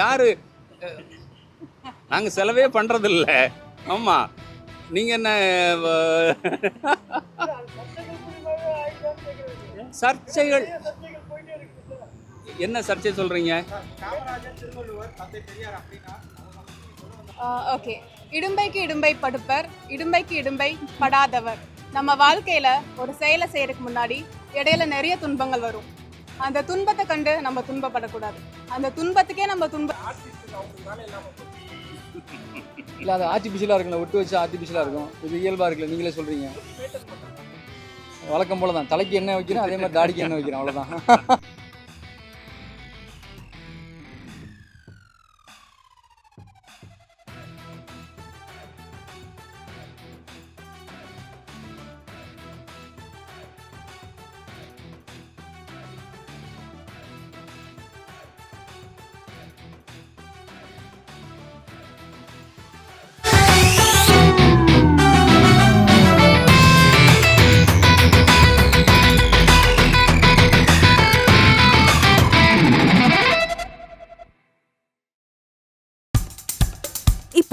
யாரு? நாங்கள் செலவே பண்ணுறதில்ல ஆமாம் நீங்கள் என்ன சர்ச்சைகள். என்ன சர்ச்சை சொல்கிறீங்க ஓகே. இடும்பைக்கு இடும்பை படுப்பர் இடும்பைக்கு இடும்பை படாதவர். நம்ம வாழ்க்கையில ஒரு செயலை செய்யறதுக்கு முன்னாடி இடையில நிறைய துன்பங்கள் வரும். அந்த துன்பத்தை கண்டு நம்ம துன்பப்படக்கூடாது. அந்த துன்பத்துக்கே நம்ம துன்ப இல்லை அது ஆர்டிஃபிஷியலாக இருக்குல்ல ஒட்டு வச்சு ஆர்டிஃபிஷியலாக இருக்கும். இது இயல்பாக இருக்குல்ல நீங்களே சொல்கிறீங்க வழக்கம் போல தான் தலைக்கு என்ன வைக்கிறோம் அதே மாதிரி தாடிக்கு என்ன வைக்கிறோம் அவ்வளோதான்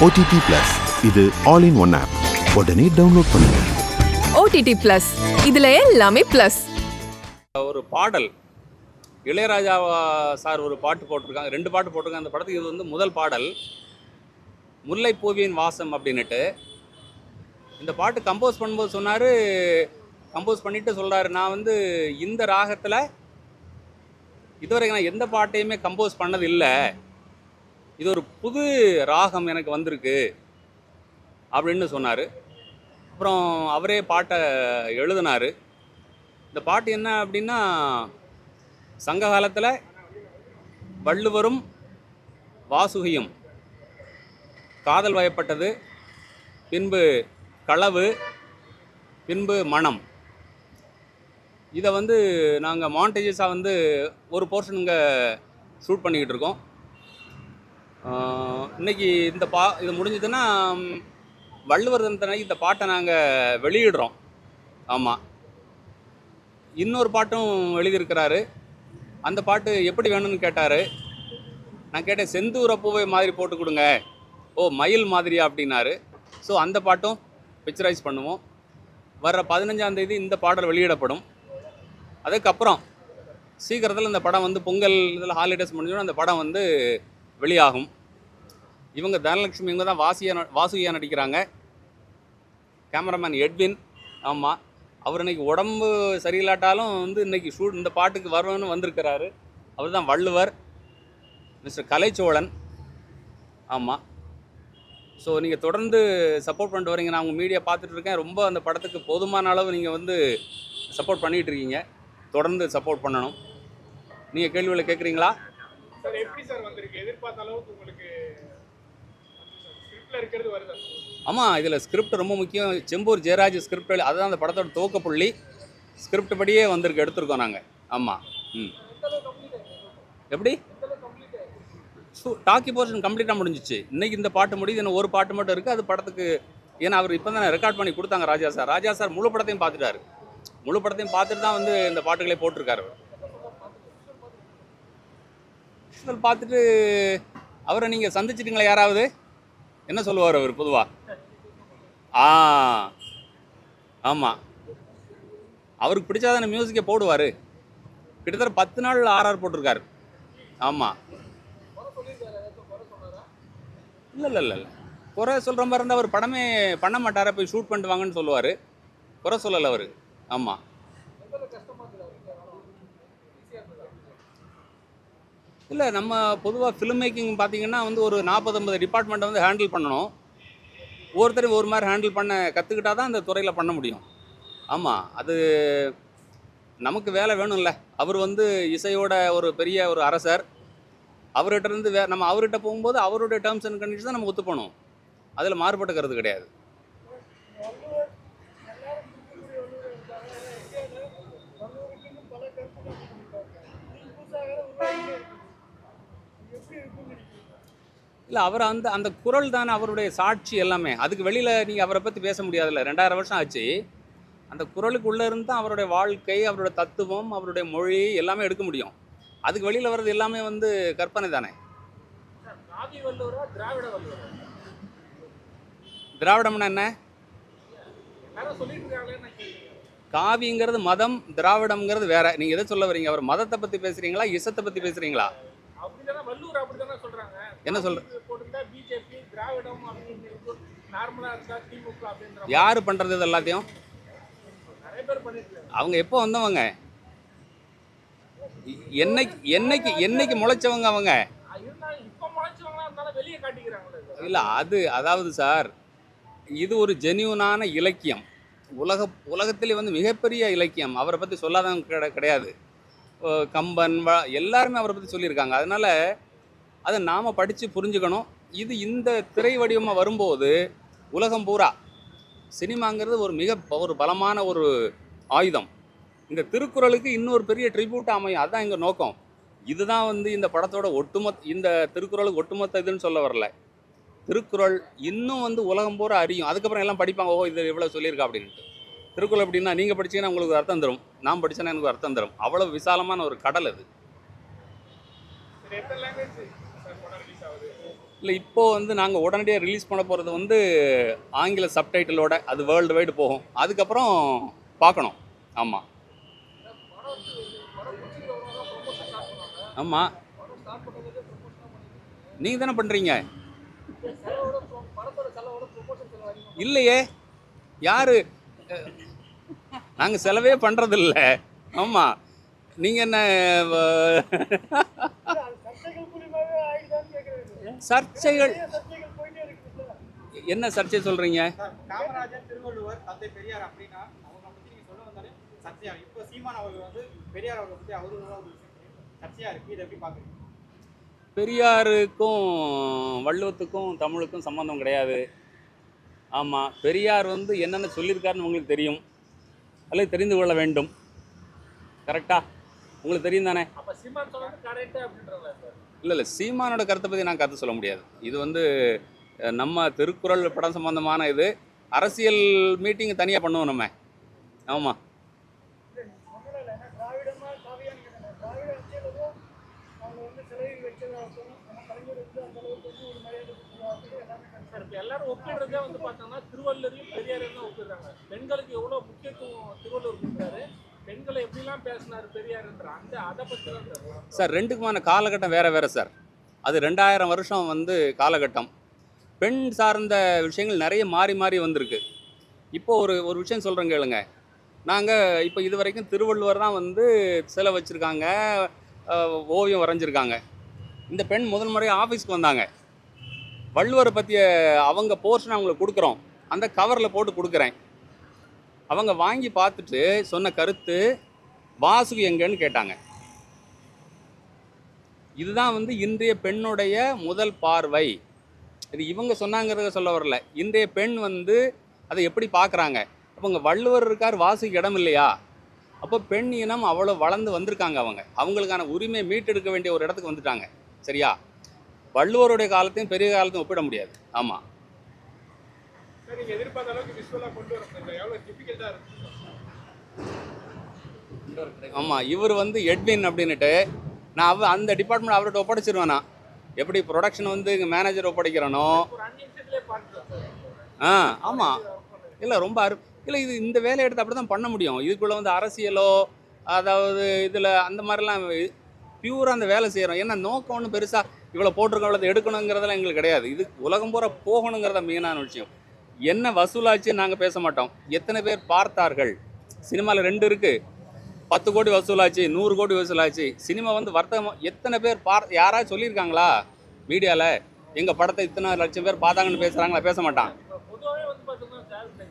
ஓடிடி பிளஸ் இது ஆல் இன் ஒன் ஆப் உடனே டவுன்லோட் பண்ணுங்க. ஓடிடி பிளஸ் இதுல எல்லாமே பிளஸ் ஒரு பாடல். இளையராஜா சார் ஒரு பாட்டு போட்டிருக்காங்க. ரெண்டு பாட்டு போட்டிருக்காங்க. அந்த படத்துக்கு இது வந்து முதல் பாடல். முல்லைப்பூவியின் வாசம் அப்படின்னுட்டு. இந்த பாட்டு கம்போஸ் பண்ணும்போது சொன்னார் கம்போஸ் பண்ணிட்டு சொல்கிறாரு நான் வந்து இந்த ராகத்தில் இதுவரைக்கும் நான் எந்த பாட்டையுமே கம்போஸ் பண்ணது இல்லை இது ஒரு புது ராகம் எனக்கு வந்திருக்கு அப்படின்னு சொன்னார். அப்புறம் அவரே பாட்டை எழுதினார். இந்த பாட்டு என்ன அப்படின்னா சங்க காலத்தில் வள்ளுவரும் வாசுகியும் காதல் வயப்பட்டது பின்பு களவு பின்பு மனம். இதை வந்து நாங்கள் மாண்டேஜஸாக வந்து ஒரு போர்ஷன் இங்கே ஷூட் பண்ணிக்கிட்டு இருக்கோம். இன்றைக்கி இன்னைக்கு இந்த பா இது முடிஞ்சதுன்னா வள்ளுவர் தினத்தன்னைக்கு இந்த பாட்டை நாங்கள் வெளியிடுறோம். ஆமாம் இன்னொரு பாட்டும் எழுதியிருக்கிறாரு. அந்த பாட்டு எப்படி வேணும்னு கேட்டார். நான் கேட்டேன் செந்தூர பூவை மாதிரி போட்டு கொடுங்க. ஓ மயில் மாதிரியா? அப்படின்னாரு. ஸோ அந்த பாட்டும் பிக்சரைஸ் பண்ணுவோம். வர்ற பதினஞ்சாம் தேதி இந்த பாடல் வெளியிடப்படும். அதுக்கப்புறம் சீக்கிரத்தில் இந்த படம் வந்து பொங்கல் இதில் ஹாலிடேஸ் முடிஞ்சோன்னா அந்த படம் வந்து வெளியாகும். இவங்க தனலட்சுமி இவங்க தான் வாசியா ந- வாசுகியாக நடிக்கிறாங்க. கேமராமேன் எட்வின் ஆமாம் அவர் இன்னைக்கு உடம்பு சரியில்லாட்டாலும் வந்து இன்னைக்கு ஷூட் இந்த பாட்டுக்கு வரணும்னு வந்திருக்கிறாரு. அவர் தான் வள்ளுவர் மிஸ்டர் கலைச்சோழன் ஆமாம் ஸோ நீங்கள் தொடர்ந்து சப்போர்ட் பண்ணிட்டு வரீங்க. நான் உங்கள் மீடியா பார்த்துட்டு இருக்கேன். ரொம்ப அந்த படத்துக்கு போதுமான அளவு நீங்கள் வந்து சப்போர்ட் பண்ணிகிட்டு இருக்கீங்க. தொடர்ந்து சப்போர்ட் பண்ணணும். நீங்கள் கேள்விகளை கேட்குறீங்களா சார் எப்படி சார் வந்திருக்கு? எதிர்பார்த்த அளவுக்கு உங்களுக்கு ஆமாம் இதில் ஸ்கிரிப்ட் ரொம்ப முக்கியம். செம்பூர் ஜெயராஜ் ஸ்கிரிப்ட் அதுதான் அந்த படத்தோட துவக்கப்புள்ளி ஸ்கிரிப்ட் படியே வந்திருக்கு எடுத்திருக்கோம் நாங்கள் ஆமாம் ம். எப்படி? டாக்கி போர்ஷன் கம்ப்ளீட்டாக முடிஞ்சிச்சு. இன்னைக்கு இந்த பாட்டு முடியுது இன்னும் ஒரு பாட்டு மட்டும் இருக்குது அது படத்துக்கு ஏன்னா அவர் இப்போ தான் ரெக்கார்ட் பண்ணி கொடுத்தாங்க ராஜா சார். ராஜா சார் முழு படத்தையும் பார்த்துட்டாரு. முழு படத்தையும் பார்த்துட்டு தான் வந்து இந்த பாட்டுகளே போட்டிருக்காரு அவர். பார்த்துட்டு அவரை நீங்கள் சந்திச்சிட்டீங்களா யாராவது? என்ன சொல்லுவார் அவர் பொதுவாக ஆ ஆமாம் அவருக்கு பிடிச்சாதான மியூசிக்கை போடுவார். கிட்டத்தட்ட பத்து நாள் ஆர்ஆர் போட்டிருக்காரு. ஆமாம் இல்லை இல்லை இல்லை இல்லை. குறை சொல்கிற மாதிரி இருந்தால் அவர் படமே பண்ண மாட்டார போய் ஷூட் பண்ணிட்டு வாங்கன்னு சொல்லுவார். குறை சொல்லலை அவர். ஆமாம் இல்லை நம்ம பொதுவாக ஃபிலிம் மேக்கிங் பார்த்தீங்கன்னா வந்து ஒரு நாற்பது ஐம்பது டிபார்ட்மெண்ட்டை வந்து ஹேண்டில் பண்ணணும். ஒவ்வொருத்தரும் ஒரு மாதிரி ஹேண்டில் பண்ண கற்றுக்கிட்டால் தான் அந்த துறையில் பண்ண முடியும். ஆமாம் அது நமக்கு வேலை வேணும்ல. அவர் வந்து இசையோட ஒரு பெரிய ஒரு அரசர். அவர்கிட்ட இருந்து வே நம்ம அவர்கிட்ட போகும்போது அவருடைய டேர்ம்ஸ் அண்ட் கண்டிஷன் தான் நம்ம ஒத்து அதில் மாறுபட்ட கருத்து கிடையாது. இல்லை அவர் அந்த அந்த குரல் தானே அவருடைய சாட்சி எல்லாமே. அதுக்கு வெளியில் நீங்கள் அவரை பற்றி பேச முடியாதுல்ல. ரெண்டாயிரம் வருஷம் ஆச்சு. அந்த குரலுக்குள்ளே இருந்து தான் அவருடைய வாழ்க்கை அவருடைய தத்துவம் அவருடைய மொழி எல்லாமே எடுக்க முடியும். அதுக்கு வெளியில் வர்றது எல்லாமே வந்து கற்பனை தானே? திராவிடம்னா என்ன? காவிங்கிறது மதம் திராவிடம்ங்கிறது வேற. நீங்கள் எதை சொல்ல வரீங்க? அவர் மதத்தை பற்றி பேசுகிறீங்களா இசத்தை பற்றி பேசுகிறீங்களா என்ன சொல்ற? யார் பண்ணுறது இது எல்லாத்தையும்? அவங்க எப்போ வந்தவங்க? என்னைக்கு என்னைக்கு என்னைக்கு முளைச்சவங்க அவங்க? இல்லை அது அதாவது சார் இது ஒரு ஜெனியூனான இலக்கியம். உலக உலகத்திலே வந்து மிகப்பெரிய இலக்கியம். அவரை பற்றி சொல்லாதவங்க கிட கிடையாது. கம்பன் வ எல்லாருமே அவரை பற்றி சொல்லியிருக்காங்க. அதனால் அதை நாம் படித்து புரிஞ்சுக்கணும். இது இந்த திரை வடிவமாக வரும்போது உலகம் பூரா சினிமாங்கிறது ஒரு மிக ஒரு பலமான ஒரு ஆயுதம். இந்த திருக்குறளுக்கு இன்னொரு பெரிய ட்ரிபியூட் அமையும். அதுதான் எங்கள் நோக்கம். இதுதான் வந்து இந்த படத்தோட ஒட்டுமொத்த இந்த திருக்குறளுக்கு ஒட்டுமொத்த இதுன்னு சொல்ல வரல. திருக்குறள் இன்னும் வந்து உலகம் பூரா அறியும். அதுக்கப்புறம் எல்லாம் படிப்பாங்க ஓ இது இவ்வளோ சொல்லியிருக்கா? அப்படின்ட்டு. திருக்குறள் எப்படின்னா நீங்கள் படிச்சீங்கன்னா உங்களுக்கு அர்த்தம் தரும். நான் படித்தேன்னா எனக்கு அர்த்தம் தரும். அவ்வளோ விசாலமான ஒரு கடல் அது. இல்லை இப்போது வந்து நாங்கள் உடனடியாக ரிலீஸ் பண்ண போகிறது வந்து ஆங்கில சப்டைட்டிலோட அது வேர்ல்டு வைடு போகும். அதுக்கப்புறம் பார்க்கணும். ஆமாம் ஆமாம் நீங்கள் தானே பண்ணுறீங்க இல்லையே. யாரு? நாங்கள் செலவே பண்ணுறதில்ல ஆமாம் நீங்கள் என்ன சர்ச்சைகள். என்ன சர்ச்சை சொல்கிறீங்க பெரியாருக்கும் வள்ளுவத்துக்கும் தமிழுக்கும் சம்மந்தம் கிடையாது. ஆமாம் பெரியார் வந்து என்னென்ன சொல்லியிருக்காருன்னு உங்களுக்கு தெரியும். அல்லது தெரிந்து கொள்ள வேண்டும். கரெக்டா உங்களுக்கு தெரியும் தானே? இல்லை இல்லை. சீமானோட கருத்தை பற்றி நான் கருத்து சொல்ல முடியாது. இது வந்து நம்ம திருக்குறள் படம் சம்பந்தமான இது. அரசியல் மீட்டிங் தனியாக பண்ணுவோம் நம்ம. ஆமாம் திராவிடமா காவியான்னு கேட்டாங்க திராவிட அரசியலும் அவங்க வந்து சிலை வச்சதாகட்டும் நம்ம கலைஞர் வந்து அந்த அளவுக்கு வந்து ஒரு மரியாதை கொடுத்ததாகட்டும் எல்லாமே சார் இப்போ எல்லாரும் ஒப்பிடுறதே வந்து பார்த்தோம்னா திருவள்ளுவரையும் பெரியாரையும் தான் ஒப்பிடுறாங்க. பெண்களுக்கு எவ்வளோ முக்கியத்துவம் திருவள்ளுவர் கொடுக்குறாரு. பெண்களை எப்படிலாம் பேசினார் பெரியாருன்ற அந்த அதை பற்றி தான் சார் ரெண்டுக்குமான காலகட்டம் வேறு வேறு சார். அது ரெண்டாயிரம் வருஷம் வந்து காலகட்டம். பெண் சார்ந்த விஷயங்கள் நிறைய மாறி மாறி வந்திருக்கு. இப்போ ஒரு ஒரு விஷயம் சொல்கிறேன் கேளுங்க. நாங்கள் இப்போ இது வரைக்கும் திருவள்ளுவர் தான் வந்து சிலை வச்சுருக்காங்க ஓவியம் வரைஞ்சிருக்காங்க. இந்த பெண் முதல் முறை ஆஃபீஸ்க்கு வந்தாங்க. வள்ளுவரை பற்றிய அவங்க போர்ஷன் அவங்களுக்கு கொடுக்குறோம். அந்த கவரில் போட்டு கொடுக்குறேன். அவங்க வாங்கி பார்த்துட்டு சொன்ன கருத்து வாசுகி எங்கன்னு கேட்டாங்க. இதுதான் வந்து இன்றைய பெண்ணுடைய முதல் பார்வை. இது இவங்க சொன்னாங்கிறத சொல்ல வரல. இன்றைய பெண் வந்து அதை எப்படி பார்க்குறாங்க? அப்போ இங்கே வள்ளுவர் இருக்கார் வாசுக்கு இடம் இல்லையா? அப்போ பெண் இனம் அவ்வளோ வளர்ந்து வந்திருக்காங்க அவங்க. அவங்களுக்கான உரிமை மீட்டெடுக்க வேண்டிய ஒரு இடத்துக்கு வந்துட்டாங்க. சரியா? வள்ளுவருடைய காலத்தையும் பெரிய காலத்தையும் ஒப்பிட முடியாது. ஆமாம் ஆமாம் இவர் வந்து எட்வின் அப்படின்னுட்டு நான் அவ அந்த டிபார்ட்மெண்ட் அவர்கிட்ட ஒப்படைச்சிருவேன்? நான் எப்படி ப்ரொடக்ஷன் வந்து இங்கே மேனேஜர் ஒப்படைக்கிறனோ? ஆ ஆமாம் இல்லை ரொம்ப அரு இல்லை இது இந்த வேலையை எடுத்து அப்படி தான் பண்ண முடியும். இதுக்குள்ளே வந்து அரசியலோ அதாவது இதில் அந்த மாதிரிலாம் பியூராக அந்த வேலை செய்கிறோம் ஏன்னா நோக்கம் ஒன்றும் பெருசாக இவ்வளோ போட்டிருக்கோம் இவ்வளோ எடுக்கணுங்கிறதெல்லாம் எங்களுக்கு கிடையாது. இது உலகம் பூரா போகணுங்கிறத மெயினான விஷயம். என்ன வசூலாச்சு நாங்கள் பேச மாட்டோம். எத்தனை பேர் பார்த்தார்கள்? சினிமாவில் ரெண்டு இருக்குது பத்து கோடி வசூலாச்சு நூறு கோடி வசூலாச்சு. சினிமா வந்து வர்த்தகம் எத்தனை பேர் பார் யாராவது சொல்லியிருக்காங்களா? மீடியாவில் எங்கள் படத்தை இத்தனை லட்சம் பேர் பார்த்தாங்கன்னு பேசுகிறாங்களா பேச மாட்டான்.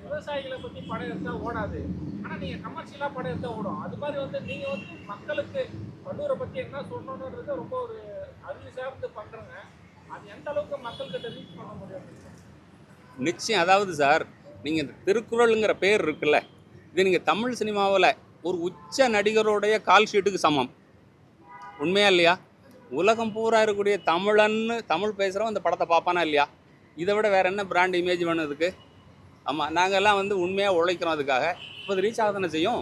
விவசாயிகளை பற்றி படம் எடுத்தால் ஓடாது. ஆனால் நீங்கள் கமர்ஷியலாக படம் எடுத்தால் ஓடும். அது மாதிரி வந்து நீங்கள் வந்து மக்களுக்கு வள்ளுவரை பற்றி என்ன சொல்லணுன்றது ரொம்ப ஒரு அறிவு சார்ந்து அது எந்த அளவுக்கு மக்கள்கிட்ட ரீச் பண்ண முடியும்? நிச்சயம் அதாவது சார் நீங்கள் இந்த திருக்குறளுங்கிற பேர் இருக்குல்ல இது நீங்கள் தமிழ் சினிமாவில் ஒரு உச்ச நடிகருடைய கால் ஷீட்டுக்கு சமம். உண்மையா இல்லையா? உலகம் பூரா இருக்கக்கூடிய தமிழன்னு தமிழ் பேசுகிறவன் அந்த படத்தை பார்ப்பானா இல்லையா? இதை விட வேறு என்ன பிராண்ட் இமேஜ் வேணும் இதுக்கு? ஆமாம் நாங்கள்லாம் வந்து உண்மையாக உழைக்கிறோம் அதுக்காக. இப்போ ரீச் ஆக தானே செய்யும்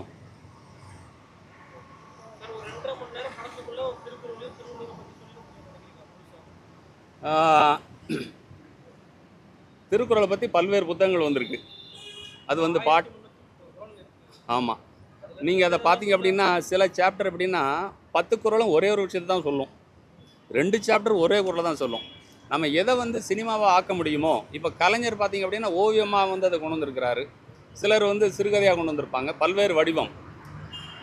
சார் ஒரு ரெண்டரை மணி நேரம் படத்துக்குள்ள ஒரு திருக்குறளையும் திருவள்ளுவர் பத்தி சொல்லி முடியும் ஆஹ், திருக்குறளை பற்றி பல்வேறு புத்தகங்கள் வந்திருக்கு. அது வந்து பாட் ஆமாம் நீங்கள் அதை பார்த்தீங்க அப்படின்னா சில சாப்டர் எப்படின்னா பத்து குறளும் ஒரே ஒரு விஷயத்தை தான் சொல்லும். ரெண்டு சாப்டர் ஒரே குறளை தான் சொல்லும். நம்ம எதை வந்து சினிமாவை ஆக்க முடியுமோ இப்போ கலைஞர் பார்த்தீங்க அப்படின்னா ஓவியமாக வந்து அதை கொண்டு வந்திருக்கிறாரு. சிலர் வந்து சிறுகதையாக கொண்டு வந்திருப்பாங்க. பல்வேறு வடிவம்.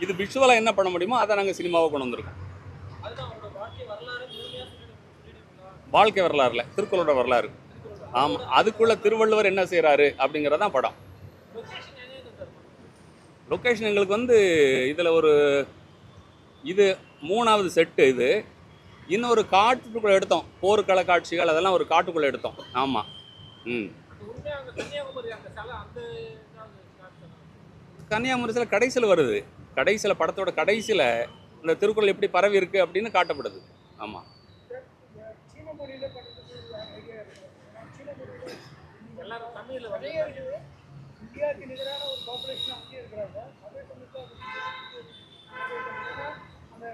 இது விஷுவலாக என்ன பண்ண முடியுமோ அதை நாங்கள் சினிமாவை கொண்டு வந்திருக்கோம் அதுதான் அவரோட வாழ்க்கை வரலாறு முழுமையாக சொல்லிடுவீங்களா வாழ்க்கை வரலாறுல திருக்குறளோட வரலாறு. ஆமாம் அதுக்குள்ளே திருவள்ளுவர் என்ன செய்கிறாரு அப்படிங்கிறதான் படம். லொக்கேஷன் எங்களுக்கு வந்து இதில் ஒரு இது மூணாவது செட்டு இது. இன்னொரு காட்டுக்குள்ளே எடுத்தோம் போர்க்கள காட்சிகள் அதெல்லாம் ஒரு காட்டுக்குள்ளே எடுத்தோம். ஆமாம் ம். கன்னியாகுமரி சில கன்னியாகுமரியில் கடைசியில் வருது. கடைசியில் படத்தோட கடைசியில் இந்த திருக்குறள் எப்படி பரவி இருக்கு அப்படின்னு காட்டப்படுது. ஆமாம் சீன மொழியில பண்ணுறதுக்கு ஐடியா இருக்கு சீன மொழியில எல்லாரும் தமிழில் வந்து இந்தியாவுக்கு நிகரான ஒரு பாப்புலேஷன் அங்கேயே இருக்கிறாங்க. அதே சமயத்தில் அந்த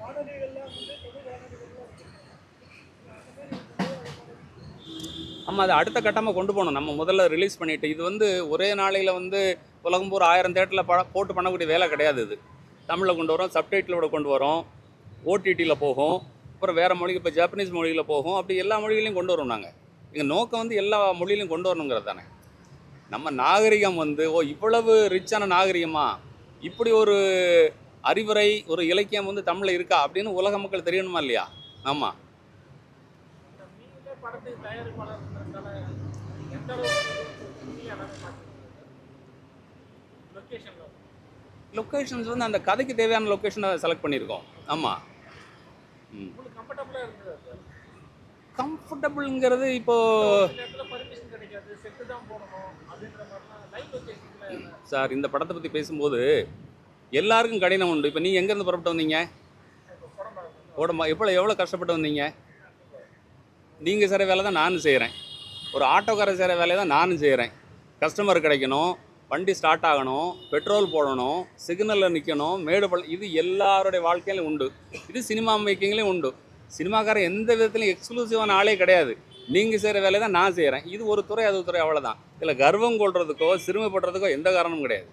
வானொலிகள்லாம் வந்து தமிழ் வானொலிகள்லாம் ஆமாம் அதை அடுத்த கட்டமாக கொண்டு போகணும். நம்ம முதல்ல ரிலீஸ் பண்ணிட்டு இது வந்து ஒரே நாளையில் வந்து உலகம் பூரா ஆயிரம் தேட்டரில் பட போட்டு பண்ணக்கூடிய வேலை கிடையாது இது. தமிழில் கொண்டு வரோம் சப்டைட்டிலோட கொண்டு வரோம் ஓடிடியில் போகும் அப்புறம் வேறு மொழிக்கு இப்போ ஜாப்பனீஸ் மொழியில் போகும் அப்படி எல்லா மொழிகளையும் கொண்டு வரோம் நாங்கள் எங்கள் நோக்கம் வந்து எல்லா மொழியிலையும் கொண்டு வரணுங்கிறது தானே. நம்ம நாகரிகம் வந்து ஓ இவ்வளவு ரிச்சான நாகரிகமா? இப்படி ஒரு அறிவுரை ஒரு இலக்கியம் வந்து தமிழில் இருக்கா? அப்படின்னு உலக மக்கள் தெரியணுமா இல்லையா? ஆமாம் படத்துக்கு லொக்கேஷன்ஸ் வந்து அந்த கதைக்கு தேவையான லொக்கேஷனை செலக்ட் பண்ணியிருக்கோம். ஆமாம் ம் உங்களுக்கு கம்ஃபர்டபுளாக இருந்தது சார் கம்ஃபர்டபுள்ங்கிறது இப்போ சார் இந்த படத்தை பற்றி பேசும்போது எல்லாருக்கும் கடினம் உண்டு. இப்போ நீங்கள் எங்கேருந்து புறப்பட்டு வந்தீங்க? உடம்பா எப்போ எவ்வளோ கஷ்டப்பட்டு வந்தீங்க? நீங்கள் செய்கிற வேலை தான் நானும் செய்கிறேன் ஒரு ஆட்டோக்காரர் செய்கிற வேலையை தான் நானும் செய்கிறேன் கஸ்டமர் கிடைக்கணும் வண்டி ஸ்டார்ட் ஆகணும் பெட்ரோல் போடணும் சிக்னலில் நிற்கணும் மேடு பள்ள இது எல்லாருடைய வாழ்க்கையிலும் உண்டு. இது சினிமா மேக்கிங்லேயும் உண்டு. சினிமாக்காரன் எந்த விதத்துலையும் எக்ஸ்க்ளூசிவான ஆளே கிடையாது. நீங்கள் செய்கிற வேலையை தான் நான் செய்கிறேன் இது ஒரு துறை அது துறை அவ்வளோதான் இதில் கர்வம் கொள்றதுக்கோ சிறுமைப்படுறதுக்கோ எந்த காரணமும் கிடையாது.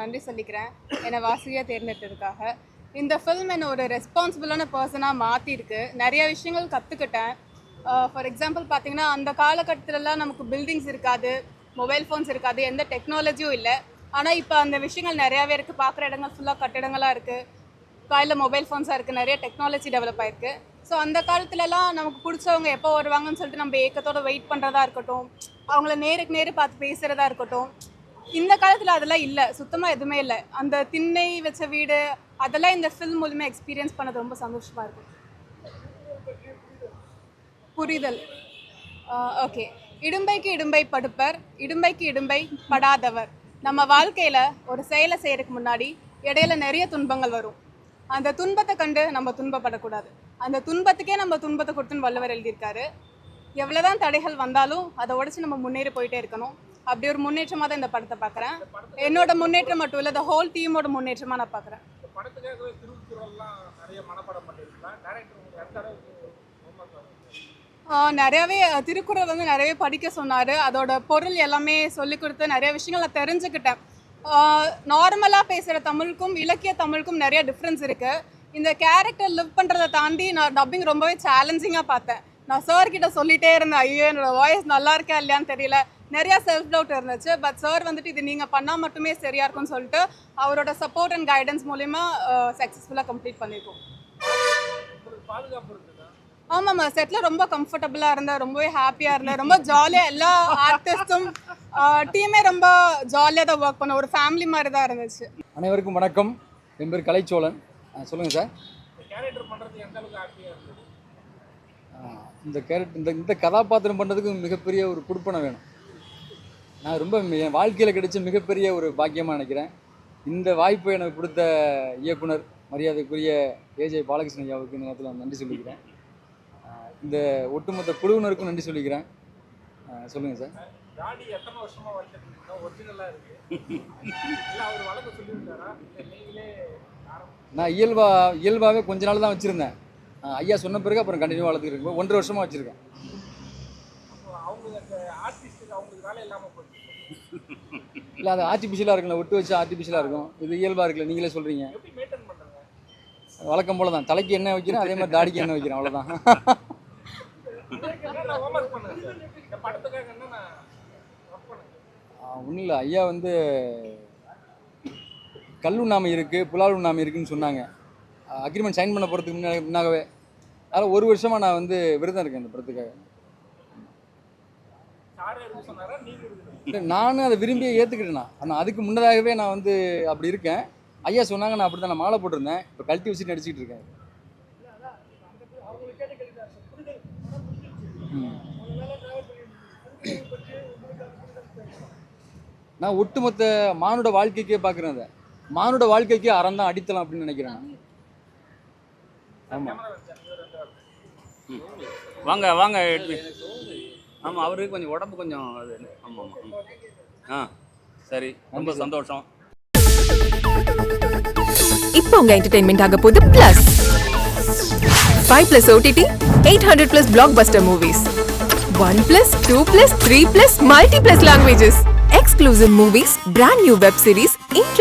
நன்றி சொல்லிக்கிறேன். என்னை வாசியாக தேர்ந்தெடுத்ததுக்காக. இந்த ஃபில்ம் என்னை ஒரு ரெஸ்பான்சிபிளான பர்சனாக மாற்றிருக்கு நிறைய விஷயங்கள் கற்றுக்கிட்டேன் ஃபார் எக்ஸாம்பிள் பார்த்தீங்கன்னா அந்த காலகட்டத்திலலாம் நமக்கு பில்டிங்ஸ் இருக்காது மொபைல் ஃபோன்ஸ் இருக்காது எந்த டெக்னாலஜியும் இல்லை. ஆனால் இப்போ அந்த விஷயங்கள் நிறையாவே இருக்குது பார்க்குற இடங்கள் ஃபுல்லாக கட்டிடங்களாக இருக்குது கையில் மொபைல் ஃபோன்ஸாக இருக்குது நிறைய டெக்னாலஜி டெவலப் ஆயிருக்கு. ஸோ அந்த காலத்துலலாம் நமக்கு பிடிச்சவங்க எப்போ வருவாங்கன்னு சொல்லிட்டு நம்ம ஏக்கத்தோட வெயிட் பண்ணுறதா இருக்கட்டும். அவங்கள நேருக்கு நேரு பார்த்து பேசுகிறதா இருக்கட்டும். இந்த காலத்தில் அதெல்லாம் இல்லை. சுத்தமாக எதுவுமே இல்லை. அந்த திண்ணை வச்ச வீடு அதெல்லாம் இந்த ஃபில்ம் மூலிமா எக்ஸ்பீரியன்ஸ் பண்ணது ரொம்ப சந்தோஷமாக இருக்கும். புரிதல். ஓகே இடும்பைக்கு இடும்பை படுப்பர் இடும்பைக்கு இடும்பை படாதவர். நம்ம வாழ்க்கையில் ஒரு செயலை செய்கிறதுக்கு முன்னாடி இடையில நிறைய துன்பங்கள் வரும். அந்த துன்பத்தை கண்டு நம்ம துன்பப்படக்கூடாது. அந்த துன்பத்துக்கே நம்ம துன்பத்தை கொடுத்துன்னு வள்ளுவர் எழுதியிருக்காரு. எவ்வளோதான் தடைகள் வந்தாலும் அதை உடச்சி நம்ம முன்னேறி போயிட்டே இருக்கணும். அப்படி ஒரு முன்னேற்றமாக தான் இந்த படத்தை பார்க்குறேன். என்னோட முன்னேற்றம் மட்டும் இல்லை இந்த ஹோல் டீமோட முன்னேற்றமாக நான் பார்க்குறேன். நிறையவே திருக்குறள் வந்து நிறையவே படிக்க சொன்னார். அதோட பொருள் எல்லாமே சொல்லி கொடுத்து நிறைய விஷயங்கள் நான் தெரிஞ்சுக்கிட்டேன். நார்மலாக பேசுகிற தமிழுக்கும் இலக்கிய தமிழுக்கும் நிறைய டிஃப்ரென்ஸ் இருக்குது இந்த கேரக்டர் லிவ் பண்ணுறதை தாண்டி நான் டப்பிங் ரொம்பவே சேலஞ்சிங்காக பார்த்தேன். நான் சார் கிட்ட சொல்லிட்டே இருந்தேன் ஐயோ என்னோட வாய்ஸ் நல்லா இருக்கா இல்லையான்னு தெரியல. நிறைய செல்ஃப் டவுட் இருந்துச்சு பட் சார் வந்துட்டு இது நீங்கள் பண்ணால் மட்டுமே சரியாக இருக்கும்னு சொல்லிட்டு அவரோட சப்போர்ட் அண்ட் கைடன்ஸ் மூலிமா சக்ஸஸ்ஃபுல்லாக கம்ப்ளீட் பண்ணியிருக்கோம் உங்களுக்கு பாதுகாப்பு ஆமாம்மா செட்டில் ரொம்ப கம்ஃபர்டபுளாக இருந்தேன் ரொம்பவே ஹாப்பியாக இருந்தேன் ரொம்ப ஜாலியாக எல்லா ஆர்டிஸ்ட்டும் டீமே ரொம்ப ஜாலியாக தான் ஒர்க் பண்ண ஒரு ஃபேமிலி மாதிரி தான் இருந்துச்சு. அனைவருக்கும் வணக்கம். என் பேர் கலைச்சோழன். ஆ, சொல்லுங்க சார். இந்த கேரக்டர் இருக்குது? இந்த கேரக்டர் இந்த கதாபாத்திரம் பண்ணுறதுக்கு மிகப்பெரிய ஒரு கொடுப்பனை வேணும். நான் ரொம்ப என் வாழ்க்கையில் கிடைச்ச மிகப்பெரிய ஒரு பாக்கியமாக நினைக்கிறேன். இந்த வாய்ப்பை எனக்கு கொடுத்த இயக்குனர் மரியாதைக்குரிய ஏஜே பாலகிருஷ்ணன் ஐயாவுக்கு இந்த நேரத்தில் நன்றி சொல்லிக்கிறேன். இந்த ஒட்டுமொத்த குழுவினருக்கும் நன்றி சொல்லிக்கிறேன். சொல்லுங்கள் சார். தாடி எத்தனை வருஷமா வளர்த்துருக்கீங்க ஒரிஜினலா இருக்கு. இல்ல அவர் வளர்க்க சொல்லியிருக்காரா? இல்ல நீங்களே நான் இயல்பா இயல்பாகவே கொஞ்ச நாள் தான் வச்சுருந்தேன். ஐயா சொன்ன பிறகு அப்புறம் கண்டினியூ வளர்த்துக்கிட்டு ஒன்றரை வருஷமாக வச்சுருக்கேன். இல்லை அது ஆர்டிஃபிஷியலாக இருக்குல்ல ஒட்டு வச்சு ஆர்டிஃபிஷியலாக இருக்கும். இது இயல்பாக இருக்குல்ல நீங்களே சொல்கிறீங்க வழக்கம் போல தான் தலைக்கு என்ன வைக்கிறேன் அதே மாதிரி தாடிக்கு என்ன வைக்கிறேன். அவ்வளோதான் ஒன்றும் இல்லை ஐயா வந்து கல்லுண்ணாமை இருக்குது புலால் உண்ணாமை இருக்குன்னு சொன்னாங்க. அக்ரிமெண்ட் சைன் பண்ண போகிறதுக்கு முன்னாடி முன்னாகவே. அதனால் ஒரு வருஷமாக நான் வந்து விரதம் இருக்கேன் இந்த படத்துக்காக. நானும் அதை விரும்பியே ஏற்றுக்கிட்டேன் ஆனால் அதுக்கு முன்னதாகவே நான் வந்து அப்படி இருக்கேன். ஐயா சொன்னாங்க நான் அப்படி தான் நான் மாலை போட்டிருந்தேன். இப்போ கழட்டி வச்சுட்டு நடிச்சிட்டு இருக்கேன். நான் ஒட்டுமொத்த மானுட வாழ்க்கைக்கே பார்க்குறேன் அதை. மானுட வாழ்க்கைக்கு அறம் தான் அடித்தலாம் அப்படின்னு நினைக்கிறேன். நான். ஆமாம் வாங்க வாங்க ஆமாம் அவருக்கு கொஞ்சம் உடம்பு கொஞ்சம் அது ஆமாம் ஆமாம் ஆ சரி ரொம்ப சந்தோஷம். இப்போ உங்க என்டர்டைன்மெண்ட் ஆக போகுது plus five plus OTT eight hundred plus blockbuster movies one plus two plus three plus multi plus languages exclusive movies brand new web series